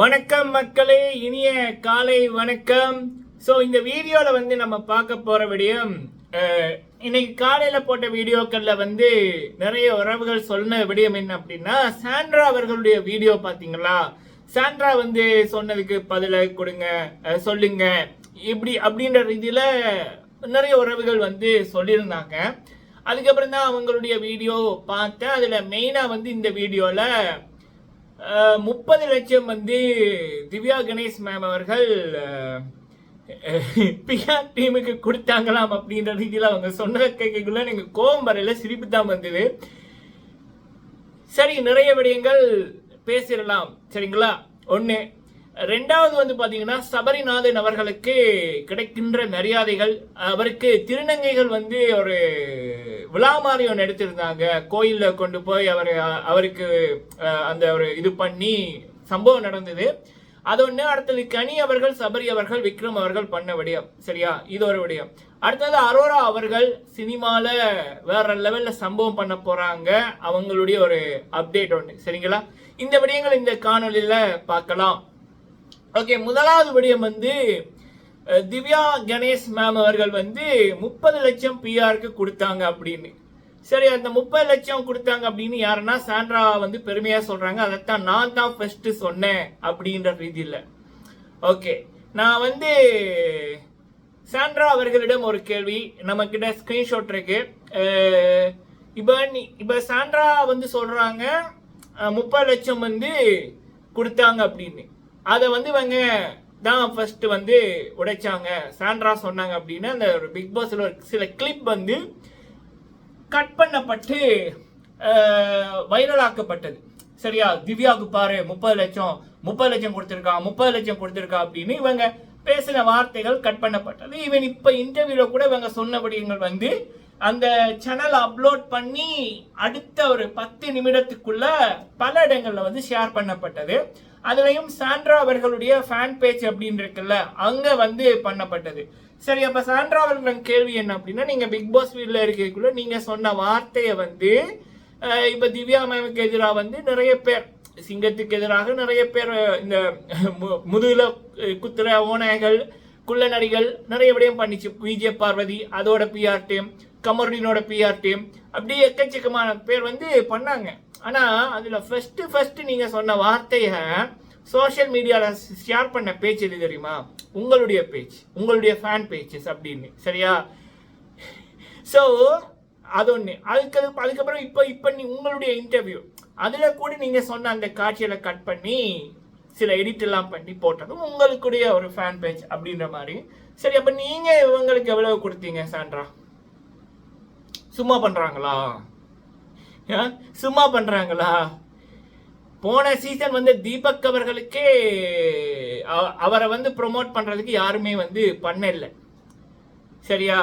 வணக்கம் மக்களே இனிய காலை வணக்கம். ஸோ இந்த வீடியோவில் வந்து நம்ம பார்க்க போகிற விடயம் இன்னைக்கு காலையில் போட்ட வீடியோக்களில் வந்து நிறைய உறவுகள் சொன்ன விடயம் என்ன அப்படின்னா சாண்ட்ரா அவர்களுடைய வீடியோ பார்த்தீங்களா? சாண்ட்ரா வந்து சொன்னதுக்கு பதிலை கொடுங்க சொல்லுங்க. இப்படி அப்படின்ற ரீதியில் நிறைய உறவுகள் வந்து சொல்லியிருந்தாங்க. அதுக்கப்புறம் தான் அவங்களுடைய வீடியோ பார்த்தேன். அதில் மெயினாக வந்து இந்த வீடியோவில் முப்பது லட்சம் வந்து திவ்யா கணேஷ் மேம் அவர்கள் பிஆர் டீமுக்கு கொடுத்தாங்களாம் அப்படின்ற ரீதியில் அவங்க சொன்னதை கேட்கக்குள்ள எனக்கு கோபம் வரையில சிரிப்பு தான் வந்தது. சரி நிறைய விடயங்கள் பேசிடலாம் சரிங்களா? ஒன்று ரெண்டாவது வந்து பார்த்தீங்கன்னா சபரிநாதன் அவர்களுக்கு கிடைக்கின்ற மரியாதைகள் அவருக்கு திருநங்கைகள் வந்து ஒரு விழா மாதிரி ஒன்று எடுத்திருந்தாங்க. கோயிலில் கொண்டு போய் அவர் அவருக்கு அந்த ஒரு இது பண்ணி சம்பவம் நடந்தது. அது ஒன்று அடுத்தது கனி அவர்கள் சபரி அவர்கள் விக்ரம் அவர்கள் பண்ண விடயம். சரியா? இது ஒரு விடயம். அடுத்தது அரோரா அவர்கள் சினிமால வேற லெவல்ல சம்பவம் பண்ண போறாங்க. அவங்களுடைய ஒரு அப்டேட் ஒன்று சரிங்களா? இந்த விடயங்கள் இந்த காணொலியில் பார்க்கலாம். ஓகே முதலாவது விடயம் வந்து திவ்யா கணேஷ் மேம் அவர்கள் வந்து முப்பது லட்சம் பிஆருக்கு கொடுத்தாங்க அப்படின்னு. சரி அந்த முப்பது லட்சம் கொடுத்தாங்க அப்படின்னு யாருன்னா சாண்ட்ரா வந்து பெருமையா சொல்றாங்க. அதைத்தான் நான் தான் ஃபர்ஸ்ட் சொன்னேன் அப்படின்ற ரீதியில். ஓகே நான் வந்து சாண்ட்ரா அவர்களிடம் ஒரு கேள்வி. நம்ம கிட்ட ஸ்கிரீன்ஷாட் இருக்கு. இப்போ இப்போ நீ- சாண்ட்ரா வந்து சொல்றாங்க முப்பது லட்சம் வந்து கொடுத்தாங்க அப்படின்னு. அதை வந்து இவங்க தான் ஃபர்ஸ்ட் வந்து உடைச்சாங்க. சாண்ட்ரா சொன்னாங்க அப்படின்னு அந்த ஒரு பிக் பாஸ்ல ஒரு சில கிளிப் வந்து கட் பண்ணப்பட்டு வைரலாக்கப்பட்டது சரியா? திவ்யாவுக்கு பாரு முப்பது லட்சம் முப்பது லட்சம் கொடுத்துருக்கா முப்பது லட்சம் கொடுத்துருக்கா அப்படின்னு இவங்க பேசின வார்த்தைகள் கட் பண்ணப்பட்டது. ஈவன் இப்ப இன்டர்வியூல கூட இவங்க சொன்னபடிங்கள் வந்து அந்த சேனல் அப்லோட் பண்ணி அடுத்த ஒரு பத்து நிமிடத்துக்குள்ள பல இடங்கள்ல வந்து ஷேர் பண்ணப்பட்டது. அதுலேயும் சாண்ட்ரா அவர்களுடைய ஃபேன் பேஜ் அப்படின்னு இருக்குல்ல அங்கே வந்து பண்ணப்பட்டது. சரி அப்போ சாண்ட்ரா அவர்களின் கேள்வி என்ன அப்படின்னா நீங்கள் பிக் பாஸ் வீட்டில் இருக்கிறதுக்குள்ள நீங்கள் சொன்ன வார்த்தையை வந்து இப்போ திவ்யா மேமுக்கு எதிராக வந்து நிறைய பேர் சிங்கத்துக்கு எதிராக நிறைய பேர் இந்த மு- குத்துற ஓநாய்கள் குள்ள நரிகள் நிறைய விடயம் பண்ணிச்சு. விஜய பார்வதி அதோட பிஆர் டீம் கமருடினோட பிஆர் டீம் அப்படி எக்கச்சக்கமான பேர் வந்து பண்ணாங்க. ஆனால் அதில் ஃபஸ்ட்டு ஃபஸ்ட்டு நீங்கள் சொன்ன வார்த்தையை சோஷியல் மீடியாவில் ஷேர் பண்ண பேஜ் எது தெரியுமா? உங்களுடைய பேஜ் உங்களுடைய ஃபேன் பேஜஸ் அப்படின்னு. சரியா? ஸோ அது ஒன்று அதுக்கு அதுக்கப்புறம் இப்போ இப்போ நீ உங்களுடைய இன்டர்வியூ அதில் கூட நீங்கள் சொன்ன அந்த காட்சியில் கட் பண்ணி சில எடிட்டெல்லாம் பண்ணி போட்டதும் உங்களுக்குடைய ஒரு ஃபேன் பேஜ் அப்படின்ற மாதிரி. சரி அப்போ நீங்கள் இவங்களுக்கு எவ்வளவு கொடுத்தீங்க சாண்ட்ரா? சும்மா பண்ணுறாங்களா சும்மா பண்ணுறாங்களா போன சீசன் வந்து தீபக் அவர்களுக்கே அவரை வந்து ப்ரொமோட் பண்றதுக்கு யாருமே வந்து பண்ணல. சரியா?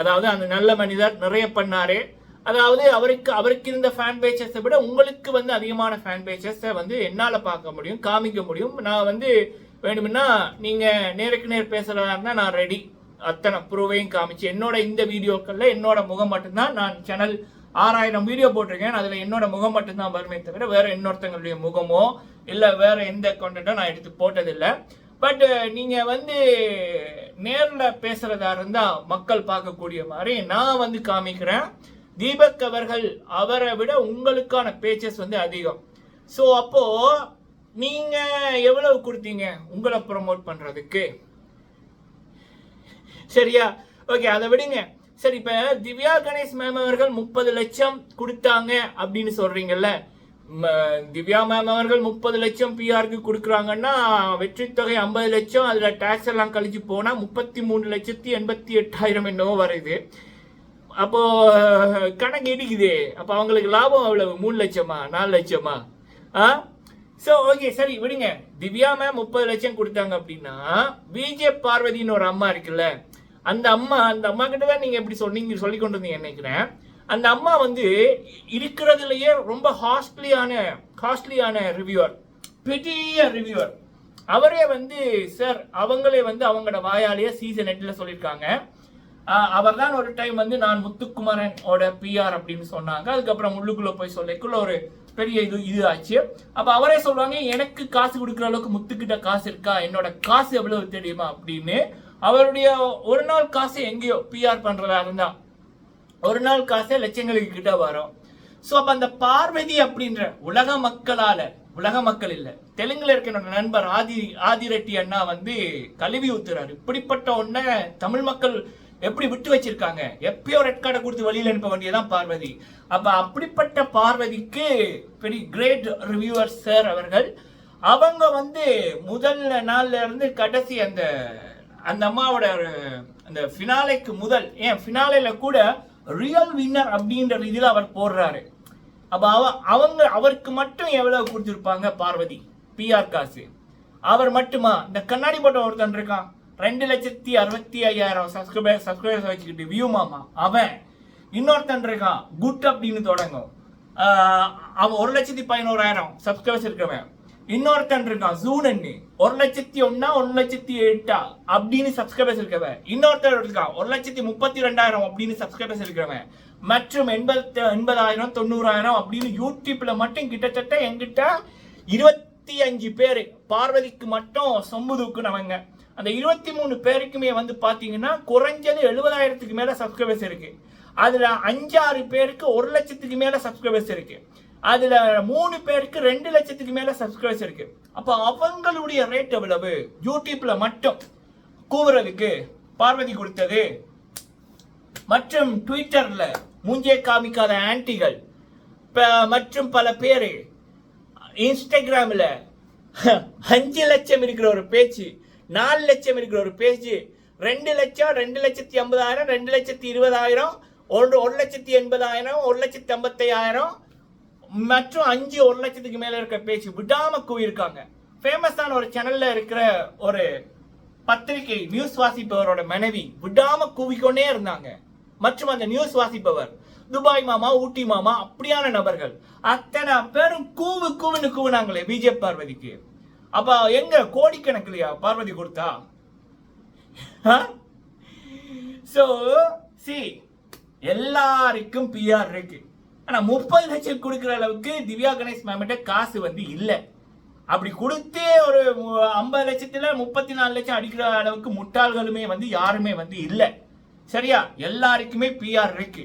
அதாவது அந்த நல்ல மனிதர் நிறைய பண்ணாரு. அதாவது அவருக்கு அவருக்கு இருந்த ஃபேன் பேச்சஸை விட உங்களுக்கு வந்து அதிகமான ஃபேன் பேச்சஸை வந்து என்னால் பார்க்க முடியும் காமிக்க முடியும். நான் வந்து வேணும்னா நீங்கள் நேருக்கு நேர் பேசுகிறதா இருந்தால் நான் ரெடி அத்தனை ப்ரூவையும் காமிச்சு என்னோட இந்த வீடியோக்களில் என்னோட முகம் மட்டும்தான் நான் சேனல் ஆறாயிரம் வீடியோ போட்டிருக்கேன். அதில் என்னோட முகம் மட்டும்தான் வருமே தவிர வேறு இன்னொருத்தங்களுடைய முகமோ இல்லை வேறு எந்த கண்டென்ட்டோ நான் எடுத்து போட்டதில்லை. பட் நீங்கள் வந்து நேரில் பேசுகிறதா இருந்தால் மக்கள் பார்க்கக்கூடிய மாதிரி நான் வந்து காமிக்கிறேன். தீபக் அவர்கள் அவரை விட உங்களுக்கான பேச்சஸ் வந்து அதிகம். ஸோ அப்போது நீங்கள் எவ்வளவு கொடுத்தீங்க உங்களை ப்ரொமோட் பண்ணுறதுக்கு சரியா? ஓகே அதை விடுங்க. சரி இப்ப திவ்யா கணேஷ் மேம் அவர்கள் முப்பது லட்சம் கொடுத்தாங்க அப்படின்னு சொல்றீங்கல்ல. ம, திவ்யா மேம் அவர்கள் முப்பது லட்சம் பிஆருக்கு கொடுக்குறாங்கன்னா வெற்றி தொகை ஐம்பது லட்சம் அதுல டாக்ஸ் எல்லாம் கழிச்சு போனா முப்பத்தி மூணு லட்சத்தி எண்பத்தி எட்டாயிரம் என்னவோ வருது. அப்போ கணக்கு இடிக்குது. அப்போ அவங்களுக்கு லாபம் அவ்வளவு மூணு லட்சமா நாலு லட்சமா? ஆ? ஸோ ஓகே சரி விடுங்க. திவ்யா மேம் முப்பது லட்சம் கொடுத்தாங்க அப்படின்னா விஜய் பார்வதின்னு ஒரு அம்மா இருக்குல்ல அந்த அம்மா அந்த அம்மா கிட்ட தான் நீங்க எப்படி சொன்னீங்க சொல்லி கொண்டு வந்தீங்க நினைக்கிறேன். அந்த அம்மா வந்து இருக்கிறதுலயே ரொம்ப ஹாஸ்ட்லியான காஸ்ட்லியான ரிவ்யூவர் பெரிய ரிவ்யூவர் அவரே வந்து சார் அவங்களே வந்து அவங்களோட வாயாலேயே சீசன் எட்டில் சொல்லியிருக்காங்க. அவர் தான் ஒரு டைம் வந்து நான் முத்துக்குமரன் ஓட பிஆர் அப்படின்னு சொன்னாங்க. அதுக்கப்புறம் உள்ளுக்குள்ளே போய் சொல்லக்குள்ள ஒரு பெரிய இது இது ஆச்சு. அப்ப அவரே சொல்லுவாங்க எனக்கு காசு கொடுக்குற அளவுக்கு முத்துக்கிட்ட காசு இருக்கா? என்னோட காசு எவ்வளவு தெரியுமா? அப்படின்னு. அவருடைய ஒரு நாள் காசு எங்கேயோ பிஆர் பண்றதா இருந்தா ஒரு நாள் காசே லட்சங்களுக்கு கிட்ட வரும். ஸோ அப்ப அந்த பார்வதி அப்படின்ற உலக மக்களால உலக மக்கள் இல்லை தெலுங்குல இருக்க என்னோட நண்பர் ஆதி ஆதிரெட்டி அண்ணா வந்து கழுவி ஊத்துறாரு. இப்படிப்பட்ட ஒன்ன தமிழ் மக்கள் எப்படி விட்டு வச்சிருக்காங்க? எப்பயோ ரெட் கார்டை கொடுத்து வழியில் அனுப்ப வேண்டியதான் பார்வதி. அப்ப அப்படிப்பட்ட பார்வதிக்கு பெரிய கிரேட் ரிவ்யூவர் சார் அவர்கள் அவங்க வந்து முதல் நாள்ல இருந்து கடைசி அந்த அந்த அம்மாவோட ஒரு அந்த ஃபினாலைக்கு முதல் ஏன் ஃபினாலைல கூட ரியல் வின்னர் அப்படின்ற இதில் அவர் போடுறாரு. அப்ப அவ அவங்க அவருக்கு மட்டும் எவ்வளவு கொடுத்துருப்பாங்க பார்வதி? பிஆர் காசு. அவர் மட்டுமா? இந்த கண்ணாடி போட்ட ஒருத்தன் இருக்கான். ரெண்டு லட்சத்தி அறுபத்தி ஐயாயிரம் சப்ஸ்கிரைபர் சப்ஸ்கிரைபர்ஸ் வச்சுக்கிட்டு வியூ மாமா. அவன் இன்னொருத்தன் இருக்கான். குட் அப்படின்னு தொடங்கும். அவன் ஒரு லட்சத்தி பதினோராயிரம் சப்ஸ்கிரைபர்ஸ் இருக்கவன் இன்னொருத்தன் இருக்கான் ஜூனன்னு ஒரு லட்சத்தி ஒன்னா ஒரு லட்சத்தி எட்டா அப்படின்னு சப்ஸ்கிரைபர்ஸ் இருக்கவன் இன்னொருத்தர் இருக்கான் ஒரு லட்சத்தி முப்பத்தி ரெண்டாயிரம் அப்படின்னு சப்ஸ்கிரைபர்ஸ் இருக்கிறவன். மற்றும் எண்பத்தி எண்பதாயிரம் தொண்ணூறாயிரம் அப்படின்னு யூடியூப்ல மட்டும் கிட்டத்தட்ட எங்கிட்ட இருபத்தி அஞ்சு பேர். பார்வதிக்கு மட்டும் சொம்பு தூக்குனவங்க. அந்த இருபத்தி மூணு பேருக்குமே வந்து பார்த்தீங்கன்னா குறைஞ்சது எழுபதாயிரத்துக்கு மேலே சப்ஸ்கிரைபர்ஸ் இருக்கு. அதில் அஞ்சாறு பேருக்கு ஒரு லட்சத்துக்கு மேலே சப்ஸ்கிரைபர்ஸ் இருக்கு. அதில் மூணு பேருக்கு ரெண்டு லட்சத்துக்கு மேலே சப்ஸ்கிரைபர்ஸ் இருக்கு. அப்போ அவங்களுடைய ரேட் எவ்வளவு? யூடியூப்ல மட்டும் கூவுறதுக்கு பார்வதி கொடுத்தது. மற்றும் ட்விட்டரில் மூஞ்சே காமிக்காத ஆன்டிகள் மற்றும் பல பேர். இன்ஸ்டாகிராமில் அஞ்சு லட்சம் இருக்கிற ஒரு பேச்சு. நாலு லட்சம் இருக்கிற ஒரு பேஜ். ரெண்டு லட்சம் ரெண்டு லட்சத்தி ஐம்பதாயிரம் ரெண்டு லட்சத்தி இருபதாயிரம் ஒன்று ஒரு லட்சத்தி எண்பதாயிரம் ஒரு லட்சத்தி ஐம்பத்தையாயிரம் மற்றும் அஞ்சு ஒரு லட்சத்துக்கு மேலே இருக்க பேச்சு விடாம கூவியிருக்காங்க ஃபேமஸான ஒரு சேனல்ல இருக்கிற ஒரு பத்திரிகை நியூஸ் வாசிப்பவரோட மனைவி விடாம கூவிக்கொண்டே இருந்தாங்க. மற்றும் அந்த நியூஸ் வாசிப்பவர் துபாய் மாமா ஊட்டி மாமா அப்படியான நபர்கள். அத்தனை பேரும் கூவு கூவுன்னு கூவுனாங்களே பிஜேபி பார்வதிக்கு. அப்ப எங்க? கோடிக்கணக்கிலையா? பார்வதி கொடுத்தா? ஸோ சி எல்லாருக்கும் பிஆர் இருக்கு. ஆனா முப்பது லட்சம் கொடுக்குற அளவுக்கு திவ்யா கணேஷ் மேமிட்ட காசு வந்து இல்லை. அப்படி கொடுத்தே ஒரு ஐம்பது லட்சத்துல முப்பத்தி நாலு லட்சம் அடிக்கிற அளவுக்கு முட்டாள்களுமே வந்து யாருமே வந்து இல்லை. சரியா? எல்லாருக்குமே பிஆர் இருக்கு.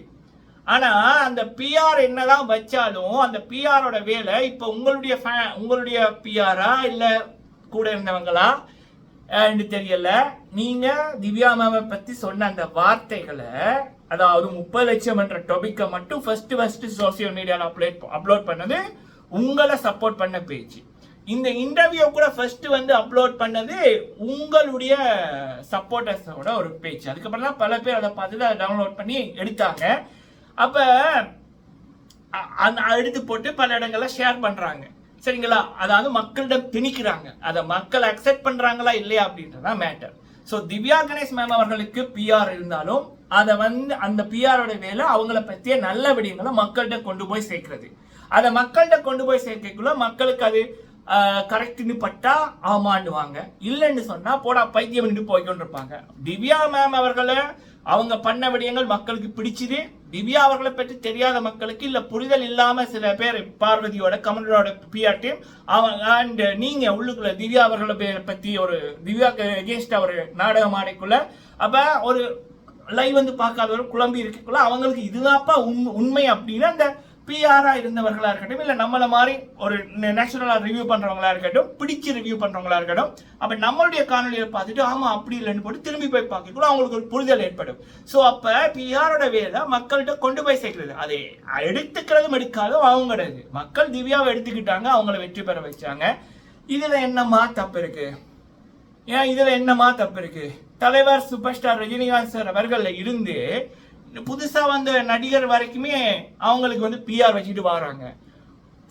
ஆனா அந்த பிஆர் என்னதான் வச்சாலும் அந்த பிஆரோட வேலை இப்ப உங்களுடைய உங்களுடைய பிஆரா இல்ல கூட இருந்தவங்களா? என்று தெரியல. நீங்க திவ்யா மேமை பத்தி சொன்ன அந்த வார்த்தைகளை அதாவது முப்பது லட்சம் என்ற டாபிக்கை மட்டும் ஃபர்ஸ்ட் ஃபர்ஸ்ட் சோசியல் மீடியாவில் அப்லோட் அப்லோட் பண்ணது உங்களை சப்போர்ட் பண்ண பேஜ் இந்த இன்டர்வியூ கூட ஃபர்ஸ்ட் வந்து அப்லோட் பண்ணது உங்களுடைய சப்போர்ட்டர்ஸோட ஒரு பேஜ் அதுக்கப்புறம் தான் பல பேர் அதை பார்த்து அதை டவுன்லோட் பண்ணி எடுத்தாங்க. அப்ப அ- அந்த எடுத்து போட்டு பல இடங்கள்ல ஷேர் பண்றாங்க. சரிங்களா? அதாவது மக்களிடம் திணிக்கிறாங்க. அதை மக்கள் அக்செப்ட் பண்றாங்களா இல்லையா அப்படின்றதா matter so Divya Ganesh ma'am அவர்களுக்கு பிஆர் இருந்தாலும் அதை வந்து அந்த பிஆரோட வேலை அவங்கள பற்றிய நல்ல விடயங்களை மக்கள்கிட்ட கொண்டு போய் சேர்க்கிறது. அதை மக்கள்கிட்ட கொண்டு போய் சேர்க்கக்குள்ள மக்களுக்கு அது கரெக்ட்னு பட்டா ஆமாண்டுவாங்க இல்லைன்னு சொன்னா போடா பைத்தியம் போய்க்கொண்டு இருப்பாங்க திவ்யா மேம் அவர்களை அவங்க பண்ண விடயங்கள் மக்களுக்கு பிடிச்சிது. திவ்யா அவர்களை பற்றி தெரியாத மக்களுக்கு இல்ல புரிதல் இல்லாம சில பேர் பார்வதியோட கமலோட பிஆர் டீம் அவங்க அண்ட் நீங்க உள்ளுக்குள்ள திவ்யா அவர்களை பே- பத்தி ஒரு திவ்யா எகேன்ஸ்டா ஒரு நாடகம் ஆடைக்குள்ள அப்ப ஒரு லைவ் வந்து பார்க்காதவர் குழம்பி இருக்கக்குள்ள அவங்களுக்கு இதுதான்ப்பா உண்மை அப்படின்னு அந்த பிஆராக இருந்தவர்களாக இருக்கட்டும் இல்லை நம்மளை மாதிரி ஒரு நேச்சுரலாக ரிவ்யூ பண்ணுறவங்களா இருக்கட்டும் பிடிச்சு ரிவ்யூ பண்ணுறவங்களா இருக்கட்டும் அப்போ நம்மளுடைய காணொலியை பார்த்துட்டு ஆமாம் அப்படி இல்லைன்னு போட்டு திரும்பி போய் பார்க்கக்குள்ள அவங்களுக்கு ஒரு புரிதல் ஏற்படும். ஸோ அப்போ பிஆரோட வேலை மக்கள்கிட்ட கொண்டு போய் சேர்க்கிறது. அதை எடுத்துக்கிறதும் எடுக்காதும் அவங்களது. மக்கள் திவ்யாவை எடுத்துக்கிட்டாங்க அவங்கள வெற்றி பெற வச்சாங்க. இதில் என்னமா தப்பு இருக்கு? ஏன் இதில் என்னமா தப்பு இருக்கு? தலைவர் சூப்பர் ஸ்டார் ரஜினிகாந்த் சார் அவர்களில் இருந்து புதுசாக வந்த நடிகர் வரைக்குமே அவங்களுக்கு வந்து பிஆர் வச்சுட்டு வராங்க.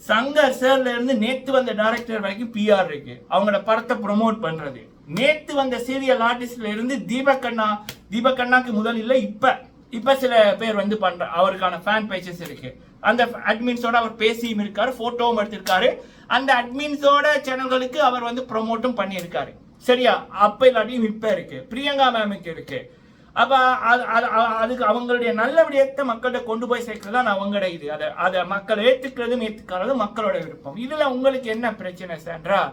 சங்கர் சார்ல இருந்து நேத்து வந்த டைரக்டர் வரைக்கும் பிஆர் இருக்கு. அவங்களோட படத்தை ப்ரொமோட் பண்றது. நேத்து வந்த சீரியல் ஆர்டிஸ்ட்ல இருந்து தீபக்கண்ணா தீபக்கண்ணாக்கு முதல் இல்லை இப்ப இப்ப சில பேர் வந்து பண்ற அவருக்கான ஃபேன் பேஜஸ் இருக்கு. அந்த அட்மின்ஸோட அவர் பேசியும் இருக்காரு போட்டோவும் எடுத்திருக்காரு. அந்த அட்மின்ஸோட சேனல்களுக்கு அவர் வந்து ப்ரொமோட்டும் பண்ணியிருக்காரு. சரியா? அப்ப இல்லாட்டியும் இப்ப இருக்கு. பிரியங்கா மேமுக்கு இருக்கு. அப்போ அது அது- அதுக்கு அவங்களுடைய நல்ல விடயத்தை மக்கள்கிட்ட கொண்டு போய் சேர்க்கறது தான் அவங்களோட இது. அதை அதை மக்கள் ஏற்றுக்கிறதும் ஏத்துக்காததும் மக்களோட விருப்பம். இதில் உங்களுக்கு என்ன பிரச்சனை சான்றா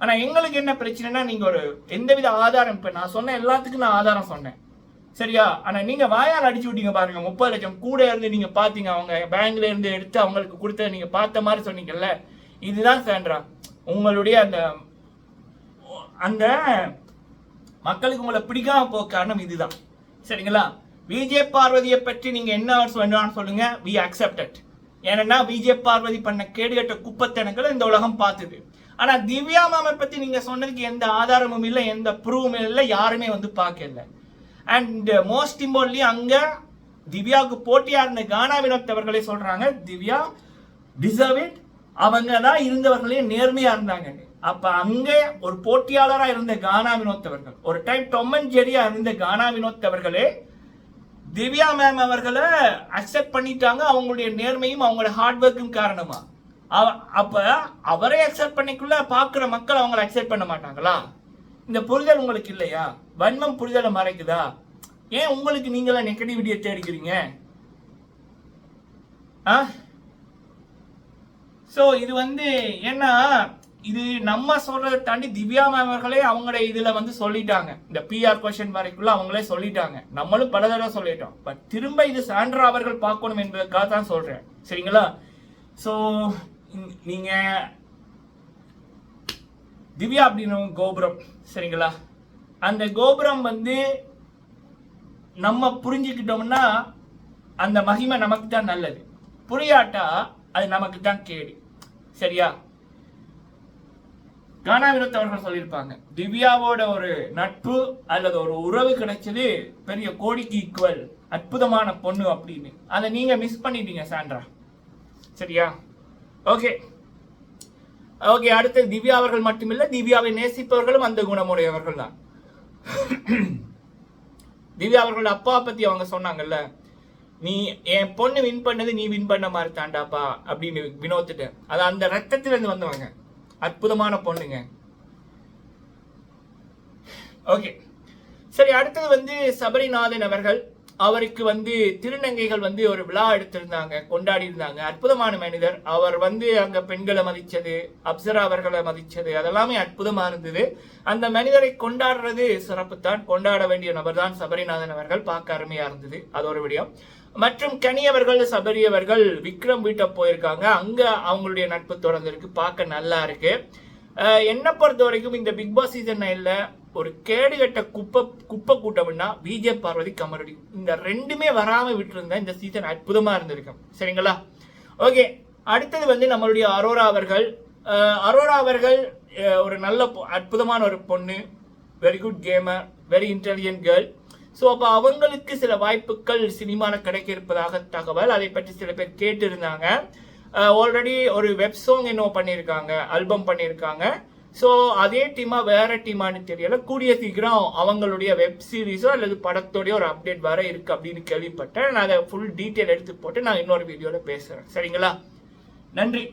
ஆனால் எங்களுக்கு என்ன பிரச்சனைனா நீங்கள் ஒரு எந்தவித ஆதாரம் இப்போ நான் சொன்ன எல்லாத்துக்கும் நான் ஆதாரம் சொன்னேன். சரியா? ஆனால் நீங்கள் வாயால் அடிச்சு விட்டீங்க பாருங்க. முப்பது லட்சம் கூட இருந்து நீங்கள் பார்த்தீங்க அவங்க பேங்க்ல இருந்து எடுத்து அவங்களுக்கு கொடுத்த நீங்கள் பார்த்த மாதிரி சொன்னீங்கல்ல? இதுதான் சேன்றா உங்களுடைய அந்த அந்த மக்களுக்கு உங்களை பிடிக்காம போக காரணம் இதுதான். சரிங்களா? விஜய் பார்வதியை பற்றி நீங்க என்ன சொன்னான்னு சொல்லுங்க. வி அக்செப்டட் ஏன்னா விஜய் பார்வதி பண்ண கேடுகட்ட குப்பத்தனங்களை இந்த உலகம் பார்த்துது. ஆனா திவ்யா மாமை பத்தி நீங்க சொன்னதுக்கு எந்த ஆதாரமும் இல்லை எந்த ப்ரூவும் இல்லை யாருமே வந்து பார்க்கல. அண்ட் மோஸ்ட் இம்பார்ட்லி அங்க திவ்யாவுக்கு போட்டியா இருந்த கானா வினோத் அவர்களே சொல்றாங்க திவ்யா டிசர்வ் இட் அவங்க தான் இருந்தவர்களே நேர்மையா இருந்தாங்க அப்ப அங்கே ஒரு போட்டியாளராக இருந்த கானா வினோத் அவர்கள் ஒரு டைம் டொம்மன் ஜெரியா இருந்த கானா வினோத் அவர்களே திவ்யா மேம் அவர்களை அக்செப்ட் பண்ணிட்டாங்க. அவங்களுடைய நேர்மையும் அவங்களோட ஹார்ட் ஒர்க்கும் காரணமா. அப்ப அவரே அக்செப்ட் பண்ணிக்குள்ள பாக்குற மக்கள் அவங்கள அக்செப்ட் பண்ண மாட்டாங்களா? இந்த புரிதல் உங்களுக்கு இல்லையா? வன்மம் புரிதலை மறைக்குதா? ஏன் உங்களுக்கு நீங்களா நெகட்டிவிட்டியை தேடிக்கிறீங்க ஆ? ஸோ இது வந்து ஏன்னா இது நம்ம சொல்றதை தாண்டி திவ்யா மேம் அவர்களே அவங்களோட இதுல வந்து சொல்லிட்டாங்க. இந்த பிஆர் கொஸ்டின் வரைக்குள்ள அவங்களே சொல்லிட்டாங்க. நம்மளும் பல தடவை சொல்லிட்டோம். பட் திரும்ப இது சாண்ட்ரா அவர்கள் பார்க்கணும் என்பதற்காக தான் சொல்றேன். சரிங்களா? ஸோ நீங்க திவ்யா அப்படின்னு கோபுரம் சரிங்களா? அந்த கோபுரம் வந்து நம்ம புரிஞ்சுக்கிட்டோம்னா அந்த மகிமை நமக்கு தான் நல்லது. புரியாட்டா அது நமக்கு தான் கேடு. சரியா? கானா வினோத் அவர்கள் சொல்லியிருப்பாங்க. திவ்யாவோட ஒரு நட்பு அல்லது ஒரு உறவு கிடைச்சது பெரிய கோடிக்கு ஈக்குவல் அற்புதமான பொண்ணு அப்படின்னு. அதை நீங்க மிஸ் பண்ணிட்டீங்க சாண்ட்ரா. சரியா? ஓகே ஓகே அடுத்து திவ்யா அவர்கள் மட்டுமில்ல திவ்யாவை நேசிப்பவர்களும் அந்த குணமுடையவர்கள் தான். திவ்யா அவர்களோட அப்பா பத்தி அவங்க சொன்னாங்கல்ல நீ என் பொண்ணு வின் பண்ணது நீ வின் பண்ண மாதிரி தாண்டாப்பா அப்படின்னு வினோத்துட்டு அது அந்த ரத்தத்திலிருந்து வந்தவங்க. அற்புதமான பொண்ணுங்க. ஓகே சரி அடுத்தது வந்து சபரிநாதன் அவர்கள் அவருக்கு வந்து திருநங்கைகள் வந்து ஒரு விழா எடுத்திருந்தாங்க கொண்டாடி இருந்தாங்க. அற்புதமான மனிதர். அவர் வந்து அங்க பெண்களை மதிச்சது அப்சரா அவர்களை மதிச்சது அதெல்லாமே அற்புதமா இருந்தது. அந்த மனிதரை கொண்டாடுறது சிறப்பு தான் கொண்டாட வேண்டிய நபர் தான் சபரிநாதன் அவர்கள். பார்க்க அருமையா இருந்தது. அது ஒரு விடயம். மற்றும் கனியவர்கள் சபரியவர்கள் விக்ரம் வீட்டை போயிருக்காங்க. அங்க அவங்களுடைய நட்பு தொடர்ந்துருக்கு. பார்க்க நல்லா இருக்கு. என்னை பொறுத்த வரைக்கும் இந்த பிக் பாஸ் சீசன் நைன்ல ஒரு கேடுகட்ட குப்பை குப்பை கூட்டம்னா விஜய் பார்வதி கமரடி. இந்த ரெண்டுமே வராம விட்டுருந்தா இந்த சீசன் அற்புதமா இருந்திருக்கும் சரிங்களா? ஓகே அடுத்தது வந்து நம்மளுடைய அரோரா அவர்கள். அரோரா அவர்கள் ஒரு நல்ல பொ- அற்புதமான ஒரு பொண்ணு. Very good gamer very intelligent girl so அப்போ அவங்களுக்கு சில வாய்ப்புகள் சினிமாவில் கிடைக்க இருப்பதாக தகவல். அதை பற்றி சில பேர் கேட்டிருந்தாங்க. ஆல்ரெடி ஒரு வெப் சாங் என்ன பண்ணியிருக்காங்க ஆல்பம் பண்ணியிருக்காங்க ஸோ அதே டீமா வேற டீமான்னு தெரியல. கூடிய சீக்கிரம் அவங்களுடைய வெப் சீரிஸோ அல்லது படத்தோடைய ஒரு அப்டேட் வர இருக்கு அப்படின்னு கேள்விப்பட்டேன். நான் அதை ஃபுல் டீட்டெயில் எடுத்து போட்டு நான் இன்னொரு வீடியோவில் பேசுகிறேன் சரிங்களா? நன்றி.